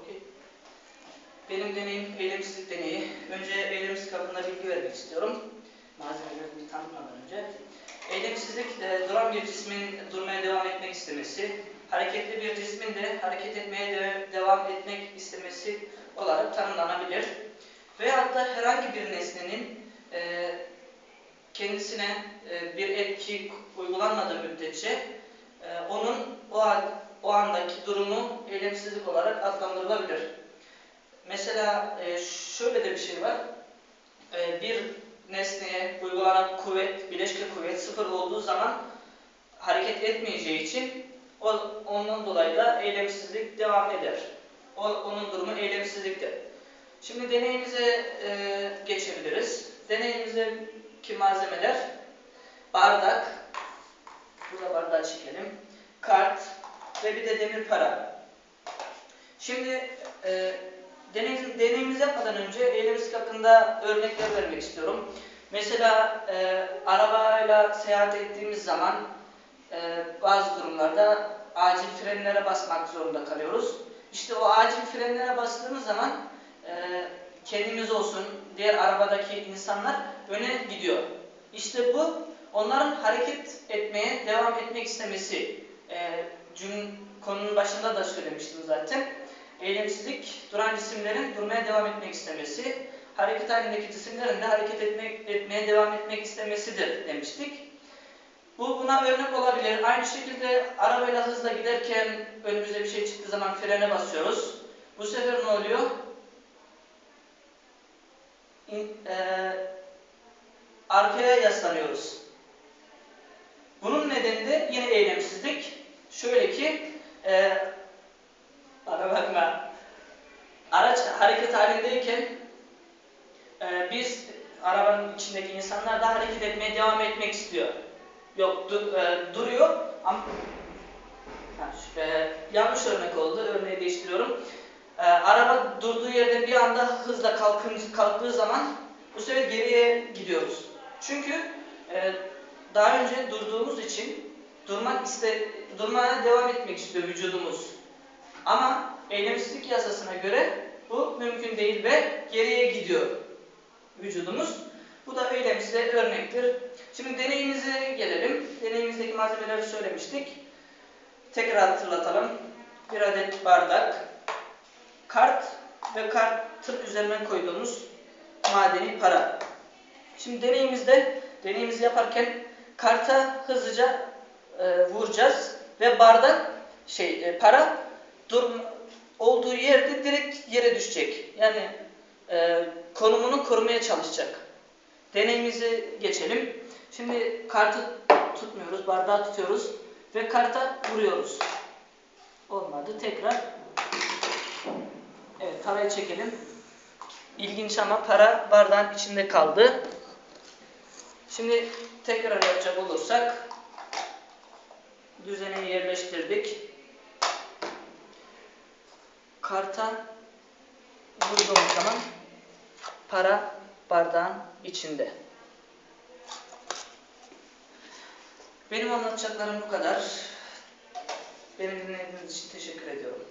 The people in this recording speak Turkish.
Okey. Benim deneyim eylemsizlik deneyi. Önce eylemsizlik hakkında bilgi vermek istiyorum. Malzemelerini tanıtmadan önce. Eylemsizlik e, duran bir cismin durmaya devam etmek istemesi, hareketli bir cismin de hareket etmeye de- devam etmek istemesi olarak tanımlanabilir. Veyahut da herhangi bir nesnenin e, kendisine e, bir etki uygulanmadığı müddetçe e, onun o, o andaki durumu eylemsizlik olarak adlandırılabilir. Mesela e, şöyle de bir şey var. E, bir nesneye uygulanan kuvvet, bileşke kuvvet sıfır olduğu zaman hareket etmeyeceği için o, ondan dolayı da eylemsizlik devam eder. O, onun durumu eylemsizliktir. Şimdi deneyimize e, geçebiliriz. Deneyimizdeki malzemeler bardak, burada bardağı çekelim, kart ve bir de demir para. Şimdi e, deneyim, deneyimizi yapmadan önce eylemsizlik hakkında örnekler vermek istiyorum. Mesela e, arabayla seyahat ettiğimiz zaman e, bazı durumlarda acil frenlere basmak zorunda kalıyoruz. İşte o acil frenlere bastığımız zaman e, kendimiz olsun, diğer arabadaki insanlar öne gidiyor. İşte bu onların hareket etmeye devam etmek istemesi. E, cüm konunun başında da söylemiştim zaten. Eylemsizlik, duran cisimlerin durmaya devam etmek istemesi, hareket halindeki cisimlerin de hareket etmek, etmeye devam etmek istemesidir demiştik. Bu buna örnek olabilir. Aynı şekilde arabayla hızla giderken önümüze bir şey çıktığı zaman frene basıyoruz. Bu sefer ne oluyor? İn- eee, arkaya yaslanıyoruz. Bunun nedeni de yine eylemsizlik. Şöyle ki, eee bana bakma, araç hareket halindeyken eee, biz arabanın içindeki insanlar da hareket etmeye devam etmek istiyor. Yok dur- eee, duruyor ama eee, yanlış örnek oldu. Örneği değiştiriyorum. Eee, araba durduğu yerde bir anda hızla kalkın, kalktığı zaman bu sefer geriye gidiyoruz. Çünkü eee, daha önce durduğumuz için durmak iste, durmaya devam etmek istiyor vücudumuz. Ama eylemsizlik yasasına göre bu mümkün değil ve geriye gidiyor vücudumuz. Bu da eylemsize örnektir. Şimdi deneyimize gelelim. Deneyimizdeki malzemeleri söylemiştik. Tekrar hatırlatalım. Bir adet bardak, kart ve kartın üzerine koyduğumuz madeni para. Şimdi deneyimizde, deneyimizi yaparken karta hızlıca e, vuracağız ve bardak şey e, para dur olduğu yerde direkt yere düşecek. Yani e, konumunu korumaya çalışacak. Deneyimizi geçelim. Şimdi kartı tutmuyoruz, bardağı tutuyoruz ve karta vuruyoruz. Olmadı. Tekrar. Evet, parayı çekelim. İlginç ama para bardağın içinde kaldı. Şimdi tekrar yapacak olursak düzene yerleştirdik. Karta vurduğumuz zaman para bardağın içinde. Benim anlatacaklarım bu kadar. Beni dinlediğiniz için teşekkür ediyorum.